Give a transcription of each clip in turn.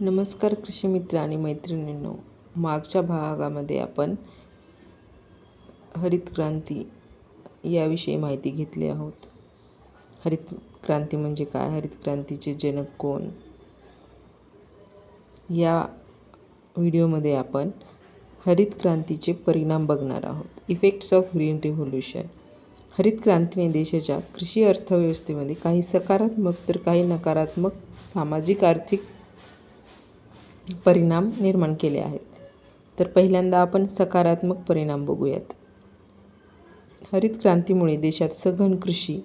नमस्कार कृषी मित्र आणि मैत्रिणींनो मागच्या भागामध्ये आपण हरित क्रांती याविषयी माहिती घेतली आहोत. हरित क्रांती म्हणजे काय? हरित क्रांतीचे जनक कोण? या व्हिडिओमध्ये आपण हरित क्रांतीचे परिणाम बघणार आहोत. इफेक्ट्स ऑफ ग्रीन रिव्होल्युशन हरित क्रांतीने देशाच्या कृषी अर्थव्यवस्थेमध्ये काही सकारात्मक तर काही नकारात्मक सामाजिक आर्थिक परिणाम निर्माण केले आहेत. तर पहिल्यांदा आपण सकारात्मक परिणाम बघूयात. हरित क्रांतीमुळे देशात सघन कृषी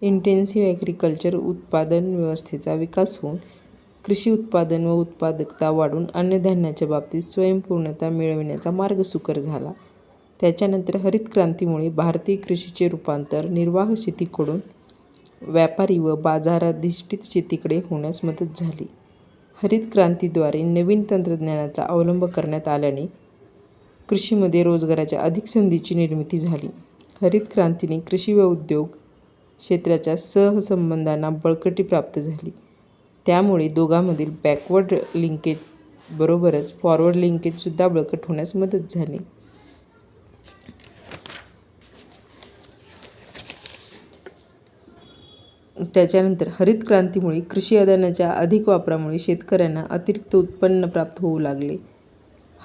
इंटेन्सिव्ह ॲग्रिकल्चर उत्पादन व्यवस्थेचा विकास होऊन कृषी उत्पादन व उत्पादकता वाढून अन्नधान्याच्या बाबतीत स्वयंपूर्णता मिळविण्याचा मार्ग सुकर झाला. त्याच्यानंतर हरित क्रांतीमुळे भारतीय कृषीचे रूपांतर निर्वाह शेतीकडून व्यापारी व बाजाराधिष्ठित शेतीकडे होण्यास मदत झाली. हरित क्रांतीद्वारे नवीन तंत्रज्ञानाचा अवलंब करण्यात आल्याने कृषीमध्ये रोजगाराच्या अधिक संधीची निर्मिती झाली. हरित क्रांतीने कृषी व उद्योग क्षेत्राच्या सहसंबंधांना बळकटी प्राप्त झाली. त्यामुळे दोघांमधील बॅकवर्ड लिंकेज बरोबरच फॉरवर्ड लिंकेजसुद्धा बळकट होण्यास मदत झाली. त्याच्यानंतर हरित क्रांतीमुळे कृषी अदानाच्या अधिक वापरामुळे शेतकऱ्यांना अतिरिक्त उत्पन्न प्राप्त होऊ लागले.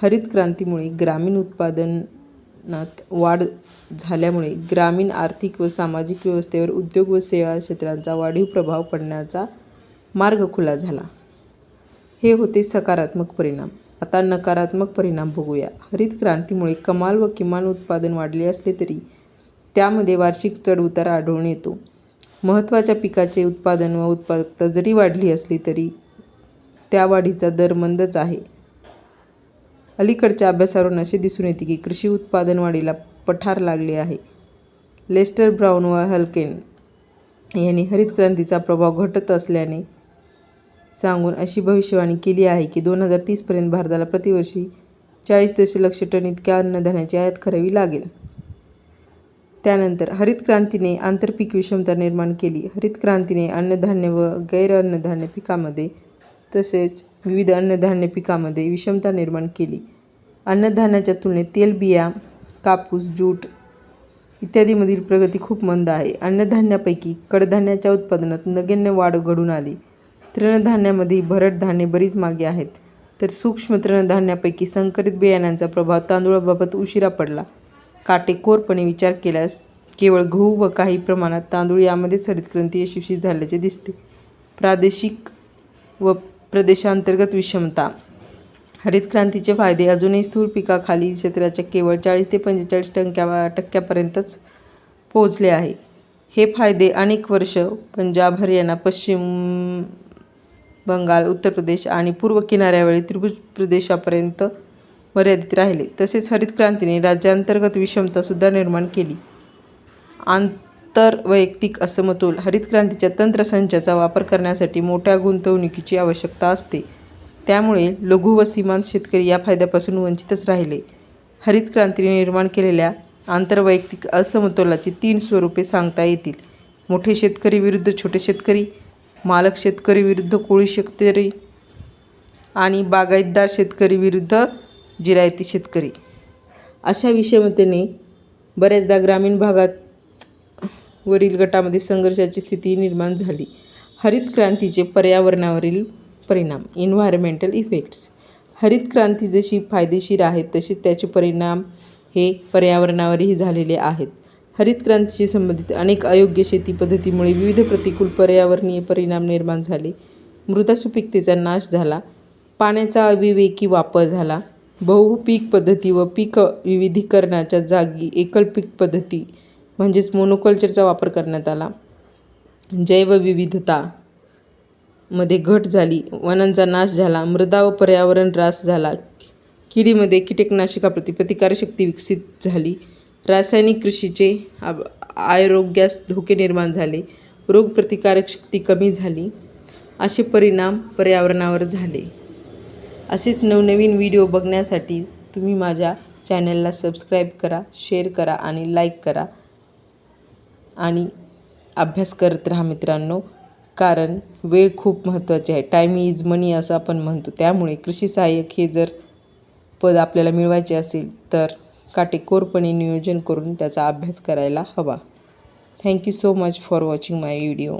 हरित क्रांतीमुळे ग्रामीण उत्पादनात वाढ झाल्यामुळे ग्रामीण आर्थिक व सामाजिक व्यवस्थेवर उद्योग व सेवा क्षेत्रांचा वाढीव प्रभाव पडण्याचा मार्ग खुला झाला. हे होते सकारात्मक परिणाम. आता नकारात्मक परिणाम बघूया. हरित क्रांतीमुळे कमाल व किमान उत्पादन वाढले असले तरी त्यामध्ये वार्षिक चढउतार आढळून येतो. महत्त्वाच्या पिकाचे उत्पादन व उत्पादकता जरी वाढली असली तरी त्या वाढीचा दर मंदच आहे. अलीकडच्या अभ्यासावरून असे दिसून येते की कृषी उत्पादन वाढीला पठार लागले आहे. लेस्टर ब्राऊन व हल्केन यांनी हरित क्रांतीचा प्रभाव घटत असल्याने सांगून अशी भविष्यवाणी केली आहे की दोन हजार तीसपर्यंत भारताला प्रतिवर्षी चाळीस दशलक्ष टन इतक्या अन्नधान्याची आयात करावी लागेल. त्यानंतर हरित क्रांतीने आंतरपीक विषमता निर्माण केली. हरित क्रांतीने अन्नधान्य व गैर अन्नधान्य पिकामध्ये तसेच विविध अन्नधान्य पिकामध्ये विषमता निर्माण केली. अन्नधान्याच्या तुलनेत तेलबिया कापूस जूट इत्यादीमधील प्रगती खूप मंद आहे. अन्नधान्यापैकी कडधान्याच्या उत्पादनात नगण्य वाढ घडून आली. तृणधान्यामध्ये भरड धान्ये बरीच मागे आहेत. तर सूक्ष्म तृणधान्यापैकी संकरित बियाण्यांचा प्रभाव तांदूळाबाबत उशिरा पडला. काटेकोरपणे विचार केल्यास केवळ गहू व काही प्रमाणात तांदूळ यामध्येच हरितक्रांती यशस्वी झाल्याचे दिसते. प्रादेशिक व प्रदेशांतर्गत विषमता. हरित क्रांतीचे फायदे अजूनही स्थूल पिकाखाली क्षेत्राच्या केवळ चाळीस ते पंचेचाळीस टक्क्या टक्क्यापर्यंतच पोहोचले आहे. हे फायदे अनेक वर्ष पंजाब हरियाणा पश्चिम बंगाल उत्तर प्रदेश आणि पूर्व किनाऱ्यावरील त्रिभुज प्रदेशापर्यंत मर्यादित राहिले. तसेच हरित क्रांतीने राज्यांतर्गत विषमतासुद्धा निर्माण केली. आंतरवैयक्तिक असमतोल हरित क्रांतीच्या तंत्रसंचाचा वापर करण्यासाठी मोठ्या गुंतवणुकीची आवश्यकता असते. त्यामुळे लघु व सीमांत शेतकरी या फायद्यापासून वंचितच राहिले. हरित क्रांतीने निर्माण केलेल्या आंतरवैयक्तिक असमतोलाची तीन स्वरूपे सांगता येतील. मोठे शेतकरी विरुद्ध छोटे शेतकरी मालक शेतकरी विरुद्ध कोळी शेतकरी आणि बागायतदार शेतकरी विरुद्ध जिरायती शेतकरी. अशा विषमतेने बऱ्याचदा ग्रामीण भागात वरील गटामध्ये संघर्षाची स्थिती निर्माण झाली. हरित क्रांतीचे पर्यावरणावरील परिणाम इन्व्हायरमेंटल इफेक्ट्स हरित क्रांती जशी फायदेशीर आहे तसे त्याचे परिणाम हे पर्यावरणावरही झालेले आहेत. हरित क्रांतीशी संबंधित अनेक अयोग्य शेती पद्धतीमुळे विविध प्रतिकूल पर्यावरणीय परिणाम निर्माण झाले. मृदा सुपीकतेचा नाश झाला. पाण्याचा अविवेकी वापर झाला. बहुपीक पद्धती व पीक विविधीकरणाच्या जागी एकल पीक पद्धती म्हणजेच मोनोकल्चरचा वापर करण्यात आला. जैवविविधता मध्ये घट झाली वनांचा नाश झाला मृदा व पर्यावरण ऱ्हास झाला. किडीमध्ये कीटकनाशकाप्रती प्रतिकारशक्ती विकसित झाली. रासायनिक कृषीचे आरोग्यास धोके निर्माण झाले. रोगप्रतिकारक शक्ती कमी झाली. असे परिणाम पर्यावरणावर झाले. असेच नवनवीन व्हिडिओ बघण्यासाठी तुम्ही माझ्या चॅनलला सबस्क्राईब करा शेअर करा आणि लाईक करा. आणि अभ्यास करत राहा मित्रांनो कारण वेळ खूप महत्त्वाची आहे. टाईम इज मनी असं आपण म्हणतो. त्यामुळे कृषी सहाय्यक हे जर पद आपल्याला मिळवायचे असेल तर काटेकोरपणे नियोजन करून त्याचा अभ्यास करायला हवा. Thank you so much for watching my video